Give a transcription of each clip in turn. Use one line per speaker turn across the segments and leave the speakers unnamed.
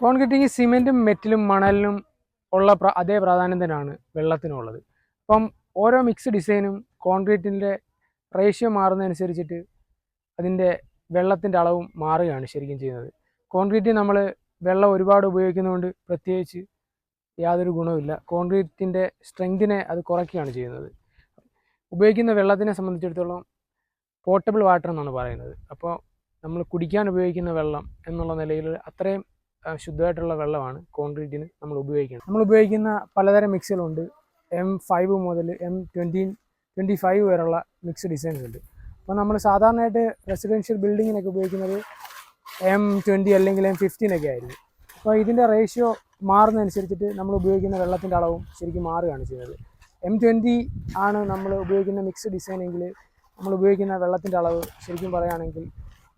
Concreting സിമെന്റും മെറ്റിലും മണലിനും ഉള്ള അതേ പ്രാധാന്യം തന്നെയാണ് വെള്ളത്തിനുള്ളത്. അപ്പം ഓരോ മിക്സ് ഡിസൈനും കോൺക്രീറ്റിന്റെ റേഷ്യോ മാറുന്നതനുസരിച്ചിട്ട് അതിന്റെ വെള്ളത്തിന്റെ അളവും മാറുകയാണ് ശരിക്കും ചെയ്യുന്നത്. കോൺക്രീറ്റ് നമ്മൾ വെള്ളം ഒരുപാട് ഉപയോഗിക്കുന്നതുകൊണ്ട് പ്രത്യേകിച്ച് യാതൊരു ഗുണവുമില്ല. കോൺക്രീറ്റിന്റെ സ്ട്രെങ്തിനെ അത് കുറയ്ക്കുകയാണ് ചെയ്യുന്നത്. ഉപയോഗിക്കുന്ന വെള്ളത്തിനെ സംബന്ധിച്ചിടത്തോളം പോർട്ടബിൾ വാട്ടർ എന്നാണ് പറയുന്നത്. അപ്പോൾ നമ്മൾ കുടിക്കാൻ ഉപയോഗിക്കുന്ന വെള്ളം എന്നുള്ള നിലയിൽ അത്രയും ശുദ്ധമായിട്ടുള്ള വെള്ളമാണ് കോൺക്രീറ്റിന് നമ്മൾ ഉപയോഗിക്കുന്നത് നമ്മൾ ഉപയോഗിക്കുന്ന പലതരം മിക്സുകളുണ്ട് എം ഫൈവ് മുതൽ എം ട്വന്റി ട്വന്റി ഫൈവ് വരെയുള്ള മിക്സ് ഡിസൈൻസ് ഉണ്ട്. അപ്പോൾ നമ്മൾ സാധാരണയായിട്ട് റെസിഡൻഷ്യൽ ബിൽഡിങ്ങിനൊക്കെ ഉപയോഗിക്കുന്നത് എം ട്വന്റി അല്ലെങ്കിൽ എം ഫിഫ്റ്റീൻ ഒക്കെ ആയിരുന്നു അപ്പോൾ ഇതിന്റെ റേഷ്യോ മാറുന്നതനുസരിച്ചിട്ട് നമ്മൾ ഉപയോഗിക്കുന്ന വെള്ളത്തിന്റെ അളവും ശരിക്കും മാറുകയാണ് ചെയ്യുന്നത്. എം ട്വന്റി ആണ് നമ്മൾ ഉപയോഗിക്കുന്ന മിക്സ് ഡിസൈൻ എങ്കിൽ നമ്മൾ ഉപയോഗിക്കുന്ന വെള്ളത്തിന്റെ അളവ് ശരിക്കും പറയുകയാണെങ്കിൽ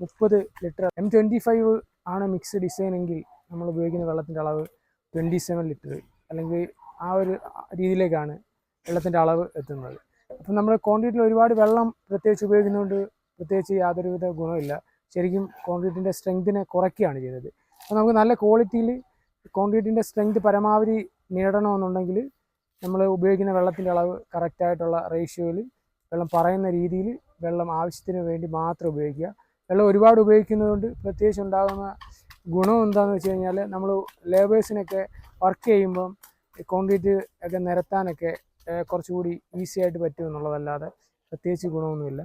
മുപ്പത് ലിറ്റർ. എം ട്വന്റി ഫൈവ് ആണ് മിക്സ് ഡിസൈൻ എങ്കിൽ നമ്മൾ ഉപയോഗിക്കുന്ന വെള്ളത്തിന്റെ അളവ് ട്വന്റി സെവൻ ലിറ്റർ അല്ലെങ്കിൽ ആ ഒരു രീതിയിലേക്കാണ് വെള്ളത്തിന്റെ അളവ് എത്തുന്നത്. അപ്പം നമ്മൾ കോൺക്രീറ്റിൽ ഒരുപാട് വെള്ളം പ്രത്യേകിച്ച് ഉപയോഗിക്കുന്നതുകൊണ്ട് പ്രത്യേകിച്ച് യാതൊരുവിധ ഗുണമില്ല ശരിക്കും കോൺക്രീറ്റിന്റെ സ്ട്രെങ്തിനെ കുറയ്ക്കുകയാണ് ചെയ്യുന്നത്. അപ്പോൾ നമുക്ക് നല്ല ക്വാളിറ്റിയിൽ കോൺക്രീറ്റിന്റെ സ്ട്രെങ്ത് പരമാവധി നേടണമെന്നുണ്ടെങ്കിൽ നമ്മൾ ഉപയോഗിക്കുന്ന വെള്ളത്തിന്റെ അളവ് കറക്റ്റായിട്ടുള്ള റേഷ്യോയിൽ വെള്ളം പറയുന്ന രീതിയിൽ വെള്ളം ആവശ്യത്തിന് വേണ്ടി മാത്രം ഉപയോഗിക്കുക. വെള്ളം ഒരുപാട് ഉപയോഗിക്കുന്നതുകൊണ്ട് പ്രത്യേകിച്ച് ഉണ്ടാകുന്ന ഗുണം എന്താണെന്ന് വെച്ച് കഴിഞ്ഞാൽ നമ്മൾ ലേബേഴ്സിനൊക്കെ വർക്ക് ചെയ്യുമ്പം കോൺക്രീറ്റ് ഒക്കെ നിരത്താനൊക്കെ കുറച്ചുകൂടി ഈസി ആയിട്ട് പറ്റും എന്നുള്ളതല്ലാതെ പ്രത്യേകിച്ച് ഗുണമൊന്നുമില്ല.